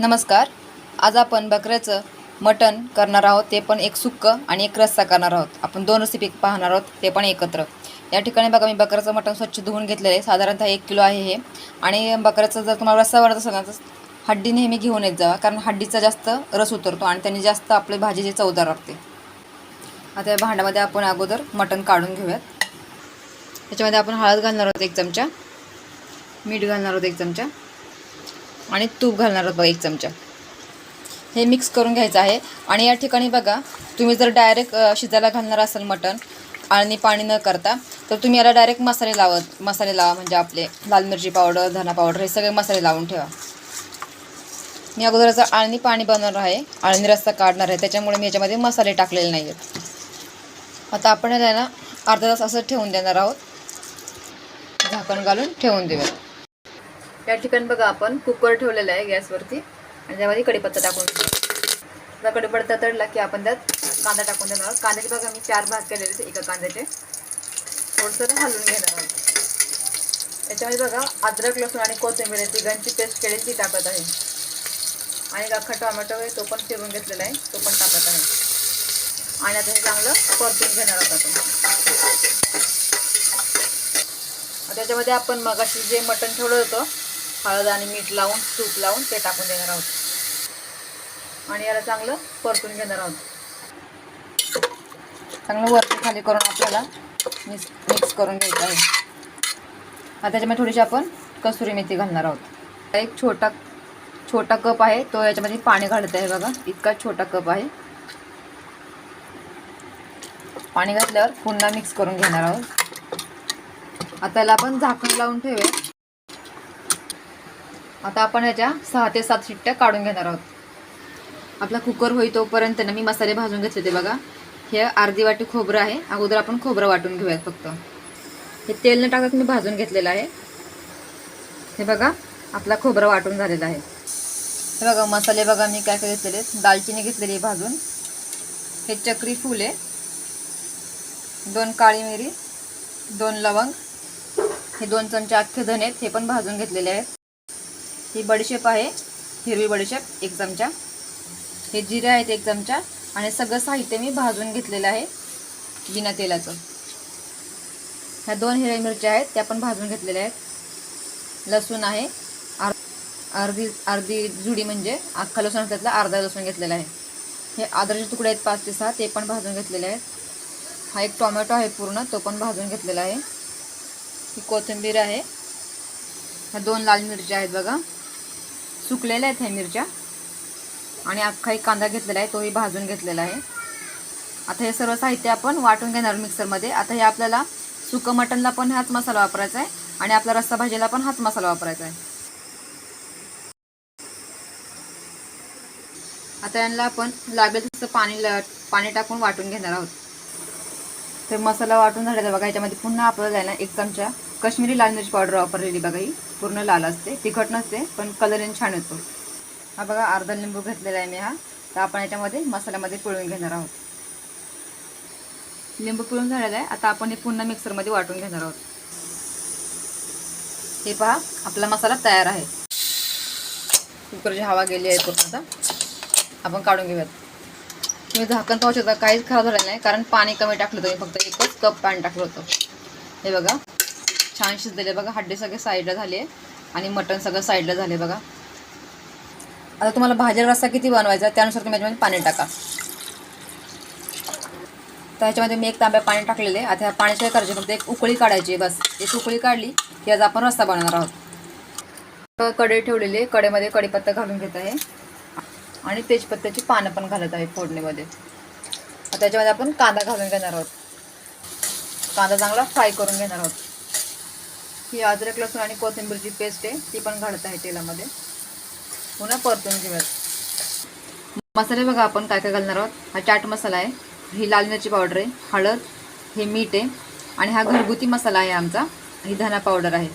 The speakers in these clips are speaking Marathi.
नमस्कार. आज आपण बकऱ्याचं मटण करणार आहोत. ते पण एक सुक्कं आणि एक रस्सा करणार आहोत. आपण दोन रेसिपी पाहणार आहोत. ते पण एकत्र. या ठिकाणी बघा मी बकऱ्याचं मटण स्वच्छ धुवून घेतलेलं आहे. साधारणतः एक किलो आहे हे. आणि बकऱ्याचं जर तुम्हाला रस्सा वाढत असेल ना तर हड्डी नेहमी घेऊन येत जावा कारण हड्डीचा जास्त रस उतरतो आणि त्यांनी जास्त आपली भाजीचे चवदार लागते. आता या भांड्यामध्ये आपण अगोदर मटण काढून घेऊयात. त्याच्यामध्ये आपण हळद घालणार आहोत एक चमचा. मीठ घालणार आहोत एक चमचा. आणि तूप घालणार आहोत बघा एक चमचा. हे मिक्स करून घ्यायचं आहे. आणि या ठिकाणी बघा तुम्ही जर डायरेक्ट शिजायला घालणार असाल मटण आणि पाणी न करता तर तुम्ही याला डायरेक्ट मसाले लावत मसाले लावा म्हणजे आपले लाल मिरची पावडर धना पावडर हे सगळे मसाले लावून ठेवा. मी अगोदरचं आळणी पाणी बनवणार आहे. आळणी रस्ता काढणार आहे. त्याच्यामुळे मी याच्यामध्ये मसाले टाकलेले नाही आहेत आता आपण याला ना अर्धा तास असं ठेवून देणार आहोत. झाकण घालून ठेवून देऊयात. या ठिकाणी बघा आपण कुकर ठेवलेला आहे गॅसवरती. आणि त्यामध्ये कढीपत्ता टाकून घेऊ कढीपत्ता तडला की आपण त्यात कांदा टाकून देणार. आहोत कांद्याचे बघा मी चार भाग केलेले एका कांद्याचे. थोडंसं हलवून घेणार आहोत. याच्यामध्ये बघा अद्रक लसूण आणि कोथिंबीर तिघांची पेस्ट केली ती टाकत आहे. आणि अख्खा टोमॅटो आहे तो पण चिरून घेतलेला आहे तो पण टाकत आहे. आणि आता हे चांगलं परतून घेणार आहोत आपण. त्याच्यामध्ये आपण मगाशी जे मटण ठेवलं होतं हळद आणि मीठ लावून तूप लावून ते टाकून देणार आहोत. आणि याला चांगलं परतून घेणार आहोत. चांगलं वरती खाली करून आपल्याला मिक्स मिक्स करून घ्यायचं आहे. आता त्याच्यामध्ये थोडीशी आपण कसुरी मेथी घालणार आहोत. एक छोटा छोटा कप आहे तो याच्यामध्ये पाणी घालत आहे बघा. इतका छोटा कप आहे. पाणी घातल्यावर पुन्हा मिक्स करून घेणार आहोत. आता याला आपण झाकण लावून ठेवूया. आता आपण याच्या सहा ते सात शिट्ट्या काढून घेणार आहोत. आपला कुकर होई तोपर्यंत ना मी मसाले भाजून घेतले ते बघा. हे अर्धी वाटी खोबरं आहे. अगोदर आपण खोबरं वाटून घेऊयात फक्त. हे तेल न टाकत मी भाजून घेतलेलं आहे. हे बघा आपला खोबरं वाटून झालेला आहे. हे बघा मसाले बघा मी काय काय घेतलेले दालचिनी घेतलेली आहे भाजून. हे चक्री फुले आहे. दोन काळी मिरी दोन लवंग हे दोन चमचे अख्खे धने आहेत हे पण भाजून घेतलेले आहेत. ही बडीशेप आहे हिरवी बडीशेप एक चमचा. हे जिरे आहेत एक चमचा. आणि सगळं साहित्य मी भाजून घेतलेलं आहे बिना तेलाचं. ह्या दोन हिरव्या मिरच्या आहेत त्या पण भाजून घेतलेल्या आहेत. लसूण आहे आर अर्धी अर्धी जुडी म्हणजे अख्खा लसूण त्यातला अर्धा लसूण घेतलेला आहे. हे आदरचे तुकडे आहेत पाच ते सहा ते पण भाजून घेतलेले आहेत. हा एक टोमॅटो आहे पूर्ण तो पण भाजून घेतलेला आहे. ही कोथिंबीर आहे. ह्या दोन लाल मिरच्या आहेत बघा. सुकलेल्या आहेत ह्या मिरच्या. आणि अख्खा एक कांदा घेतलेला आहे तोही भाजून घेतलेला आहे. आता हे सर्व साहित्य आपण वाटून घेणार मिक्सरमध्ये. आता हे आपल्याला सुकं मटणला पण हाच मसाला वापरायचा आहे आणि आपला रस्सा भाजीला पण हाच मसाला वापरायचा आहे. आता यांना आपण लागेल तसं पाणी पाणी टाकून वाटून घेणार आहोत. तर मसाला वाटून झालेला बघा याच्यामध्ये पुन्हा आपल्याला ना एक चमचा कश्मीरी लाल मिरची पावडर वापरलेली बघा ही. पूर्ण लाल असते. तिखट नसते पण कलर छान येतो. हा बघा अर्धा लिंबू घेतलेला आहे मी हा. तर आपण याच्यामध्ये मसाल्यामध्ये पिळून घेणार आहोत. लिंबू पिळून झालेला आहे. आता आपण हे पुन्हा मिक्सरमध्ये वाटून घेणार आहोत. हे पहा आपला मसाला तयार आहे. कुकरची हवा गेली आहे पूर्ण आता. आपण काढून घेऊयात. तुम्ही झाकण पाहू शकता काहीच खराब झालं नाही. कारण पाणी कमी टाकलं होतं. मी फक्त एकच कप पाणी टाकलं होतं. हे बघा. छान शिजलेले बघा हड्डी सगळे साईडला झाले आणि मटण सगळं साईडला झाले बघा. आता तुम्हाला भाजी रस्सा किती बनवायचा त्यानुसार तुम्ही याच्यामध्ये पाणी टाका. तर ह्याच्यामध्ये मी एक तांब्या पाणी टाकलेले. आता ह्या पाण्याची काय करायचे फक्त एक उकळी काढायची बस. एक उकळी काढली की आज आपण रस्ता बनवणार आहोत. कढई ठेवलेली कडेमध्ये कढीपत्ता घालून घेत आहे. आणि तेजपत्त्याची पानं पण घालत आहे फोडणीमध्ये. त्याच्यामध्ये आपण कांदा घालून घेणार आहोत. कांदा चांगला फ्राय करून घेणार आहोत. ही अद्रक लसूण आणि कोथिंबीरची पेस्ट आहे ती पण घालत आहे तेलामध्ये. पुन्हा परतून घेऊयात. मसाले बघा आपण काय काय घालणार आहोत. हा चाट मसाला आहे ही लाल मिरची पावडर आहे हळद हे मीठ आहे आणि हा घरगुती मसाला आहे आमचा ही धना पावडर आहे.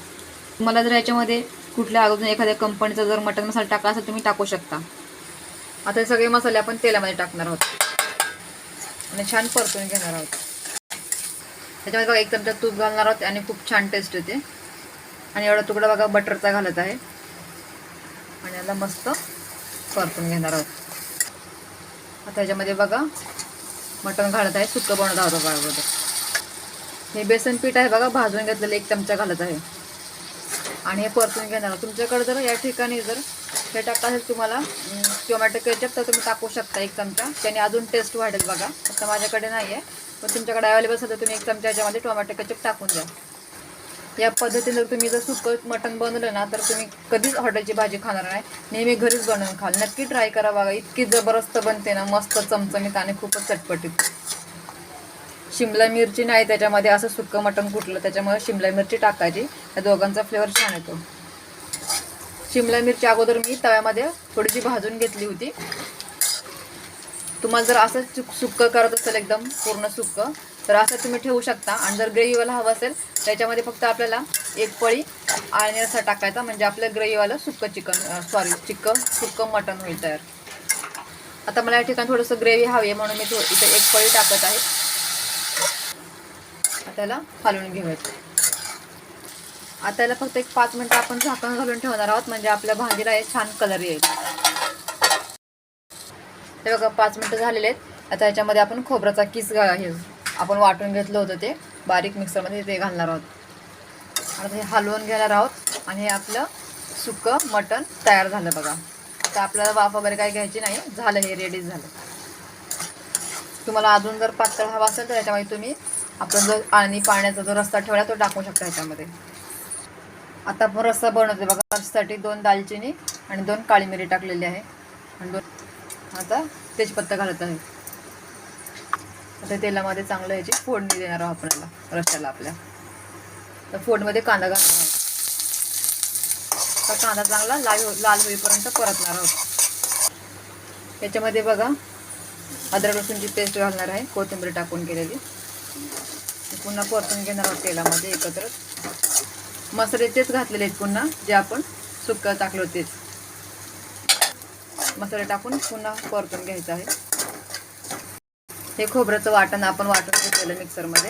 तुम्हाला जर याच्यामध्ये कुठल्या अजून एखाद्या कंपनीचा जर मटन मसाला टाकला असेल तुम्ही टाकू शकता. आता हे सगळे मसाले आपण तेलामध्ये टाकणार आहोत. आणि छान परतून घेणार आहोत. त्याच्यामध्ये बघा एक चमचा तूप घालणार आहोत आणि खूप छान टेस्ट येते. आणि एवढा तुकडा बघा बटरचा घालत आहे. आणि याला मस्त परतून घेणार आहोत. आता याच्यामध्ये बघा मटण घालत आहे सुकं बनवत आहोत बघा अगोदर. हे बेसन पीठ आहे बघा भाजून घेतलेलं एक चमचा घालत आहे. आणि हे परतून घेणार. तुमच्याकडे जर या ठिकाणी जर हे टाकत असेल तुम्हाला टोमॅटो केचप तर तुम्ही टाकू शकता एक चमचा. त्याने अजून टेस्ट वाढेल बघा. असं माझ्याकडे नाही आहे पण तुमच्याकडे अवेलेबल असेल तर तुम्ही एक चमचा याच्यामध्ये टोमॅटो केचप टाकून द्या. या पद्धतीने जर तुम्ही जर सुकं मटण बनवलं ना तर तुम्ही कधीच हॉटेलची भाजी खाणार नाही. नेहमी घरीच बनवून खाल. नक्की ट्राय करा बघा. इतकी जबरदस्त बनते ना मस्त चमचमीत आणि खूपच चटपटीत. शिमला मिरची नाही त्याच्यामध्ये असं सुक्कं मटण कुठलं त्याच्यामुळे शिमला मिरची टाकायची. या दोघांचा फ्लेवर छान येतो. शिमला मिरची अगोदर मी तव्यामध्ये थोडीशी भाजून घेतली होती. तुम्हाला जर असं चुक सुक्कं करत असेल एकदम पूर्ण सुक्कं तर असं तुम्ही ठेवू शकता. आणि जर ग्रेव्हीवाला हवं असेल त्याच्यामध्ये फक्त आपल्याला एक पळी आणि असं टाकायचा म्हणजे आपलं ग्रेव्हीवालं सुक्कं चिकन सॉरी चिक्क सुक्कं मटण होईल तयार. आता मला या ठिकाणी थोडंसं ग्रेव्ही हवी आहे म्हणून मी तो इथे एक पळी टाकत आहे. आता त्याला हलवून घेऊयात. आता याला फक्त एक पाच मिनटं आपण झाकण घालून ठेवणार आहोत म्हणजे आपल्या भाजीला हे छान कलर येईल. हे बघा पाच मिनटं झालेले आहेत. आता याच्यामध्ये आपण खोबऱ्याचा किस घा हे आपण वाटून घेतलं होतं ते. बारीक मिक्सरमध्ये ते घालणार आहोत. आता हे हलवून घेणार आहोत आणि हे आपलं सुकं मटण तयार झालं बघा. तर आपल्याला वाफ वगैरे काही घ्यायची नाही. झालं हे रेडी झालं. तुम्हाला अजून जर पातळ हवा असेल तर याच्यामध्ये तुम्ही आपण जो आणि पाण्याचा जो रस्ता ठेवला तो टाकू शकता याच्यामध्ये. आता आपण रस्सा बनवतो बघा त्यासाठी दोन दालचिनी आणि दोन काळी मिरी टाकलेली आहे. आणि दोन आता तेजपत्ता घालत आहे. आता तेलामध्ये चांगलं याची फोडणी देणार आहोत आपल्याला रस्त्याला आपल्या. तर फोडमध्ये कांदा घालणार आहोत. तर कांदा चांगला लाल हो-, लाल होईपर्यंत परतणार आहोत. याच्यामध्ये बघा अद्रक लसूणची पेस्ट घालणार आहे कोथिंबीर टाकून केलेली. पुन्हा परतून घेणार आहोत तेलामध्ये एकत्र. मसाले तेच घातलेले आहेत पुन्हा जे आपण सुक्क टाकलो तेच मसाले टाकून पुन्हा परतून घ्यायचं आहे. हे खोबऱ्याचं वाटण आपण वाटून घेतलेलं मिक्सरमध्ये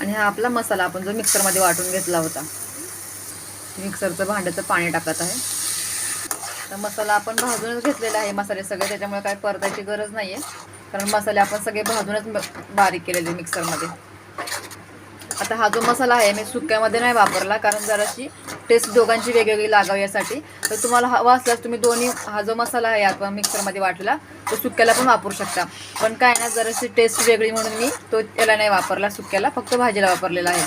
आणि हा आपला मसाला आपण जो मिक्सरमध्ये वाटून घेतला होता. मिक्सरचं भांड्याचं पाणी टाकत आहे. तर मसाला आपण भाजूनच घेतलेला आहे. मसाले सगळे त्याच्यामुळे काय परतायची गरज नाही आहे कारण मसाले आपण सगळे भाजूनच बारीक केलेले मिक्सरमध्ये आता हा जो मसाला आहे मी सुक्यामध्ये नाही वापरला कारण जराशी टेस्ट दोघांची वेगवेगळी लागावी यासाठी. तर तुम्हाला हवा असल्यास तुम्ही दोन्ही हा जो मसाला आहे आपण मिक्सरमध्ये वाटला तो सुक्याला पण वापरू शकता. पण काय ना जराशी टेस्ट वेगळी म्हणून मी तो याला नाही वापरला सुक्याला फक्त भाजीला वापरलेला आहे.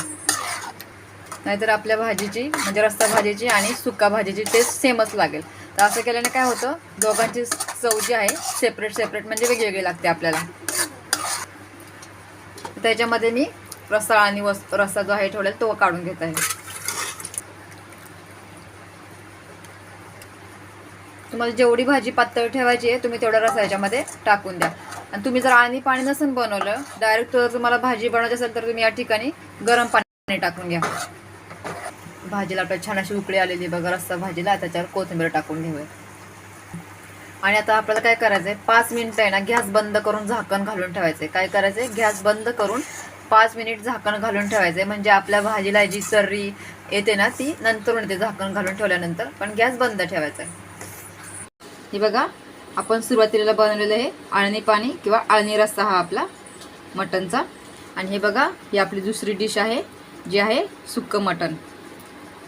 नाहीतर आपल्या भाजीची म्हणजे रस्ता भाजीची आणि सुका भाजीची टेस्ट सेमच लागेल. तर असं केल्याने काय होतं दोघांची चव जी आहे सेपरेट सेपरेट म्हणजे वेगवेगळी लागते आपल्याला. त्याच्यामध्ये मी रस्सा आणि वस रस्सा जो आहे ठेवलेला तो काढून घेत आहे. तुम्हाला जेवढी भाजी पातळ ठेवायची आहे तुम्ही तेवढा रस याच्यामध्ये टाकून द्या. आणि तुम्ही जर आणि पाणी नसेल बनवलं डायरेक्ट जर तुम्हाला भाजी बनवायची असेल तर तुम्ही या ठिकाणी गरम पाणी टाकून घ्या. भाजीला आपल्या छान अशी उकळी आलेली आहे बघा रस्सा भाजीला त्याच्यावर कोथिंबीर टाकून घेऊया. आणि आता आपल्याला काय करायचं आहे पाच मिनिटं आहे ना गॅस बंद करून झाकण घालून ठेवायचं आहे काय करायचं आहे गॅस बंद करून पाच मिनिट झाकण घालून ठेवायचं आहे म्हणजे आपल्या भाजीला जी सर्री येते ना ती नंतरून येते झाकण घालून ठेवल्यानंतर. पण गॅस बंद ठेवायचा आहे हे बघा आपण सुरुवातीला बनवलेलं आहे आळणी पाणी किंवा आळणी रस्सा हा आपला मटनचा आणि हे बघा ही आपली दुसरी डिश आहे जी आहे सुक्कं मटण.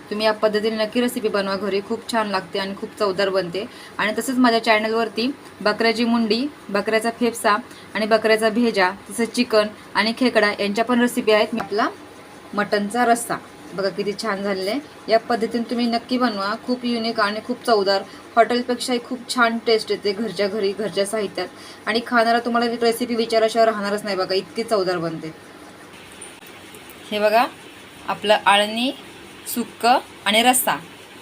तुम्ही या पद्धतीने नक्की रेसिपी बनवा घरी खूप छान लागते आणि खूप चवदार बनते. आणि तसंच माझ्या चॅनलवरती बकऱ्याची मुंडी बकऱ्याचा फेफसा आणि बकऱ्याचा भेजा तसंच चिकन आणि खेकडा यांच्या पण रेसिपी आहेत मी आपला मटनचा रस्सा. बघा किती छान झालेलं. आहे या पद्धतीने तुम्ही नक्की बनवा. खूप युनिक आणि खूप चवदार. हॉटेलपेक्षाही खूप छान टेस्ट येते घरच्या घरी घरच्या साहित्यात. आणि खाणारा तुम्हाला रेसिपी विचाराशिवाय राहणारच नाही बघा. इतकी चवदार बनते. हे बघा आपलं आळणी सुक्क आणि रस्सा.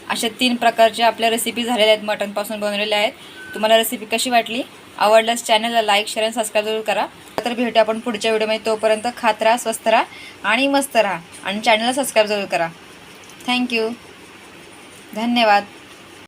अशा तीन प्रकारच्या आपल्या रेसिपी झालेल्या आहेत मटनपासून बनवलेल्या आहेत. तुम्हाला रेसिपी कशी वाटली? आवडल्यास चॅनलला लाईक शेअर आणि सबस्क्राईब जरूर करा. तर भेटू आपण पुढच्या व्हिडिओमध्ये तोपर्यंत खात राहा स्वस्त राहा आणि मस्त राहा. आणि चॅनलला सबस्क्राईब जरूर करा. थँक्यू धन्यवाद.